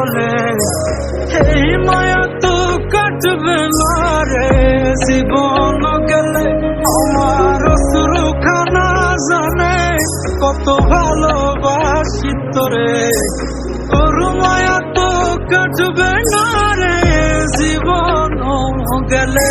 বলে এই মায়া তো কাটবে না রে জীবন গেলে আমার শুরু জানে কত ভালোবাসি তোরে তোর মায়া তো কাটবে না রে জীবন গেলে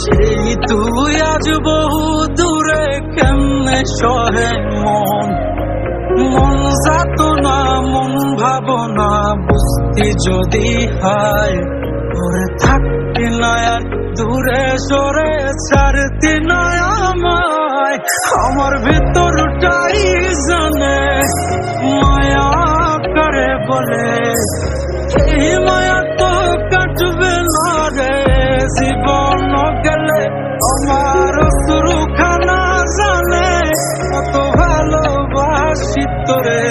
সেই তুই আজ বহু দূরে কেমনে সহে মন? মন যাত না মন ভাবনা বুঝতি যদি হায়, ওরে থাকতি না দূরে সরে ছাড়তি না আমায়। আমার ভিতরটাই জানে, মায়া করে বলে মায়া তোরে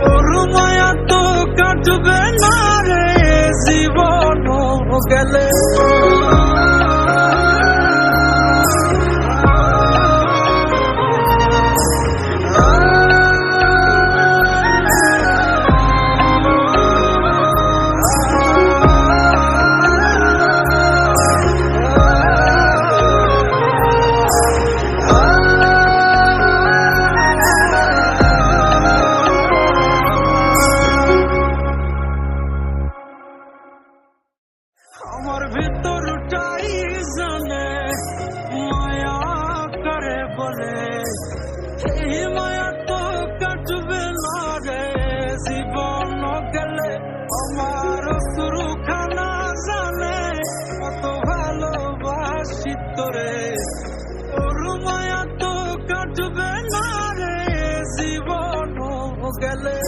তোর মায়া তো কাটবে না রে জীবন গেলে। বলে এই মায়া তো কাটবে না রে। জীবন গেলে আমার শুরু খানা জানে। কত ভালোবাসি তোরে। তোর মায়া তো কাটবে না রে। জীবন গেলে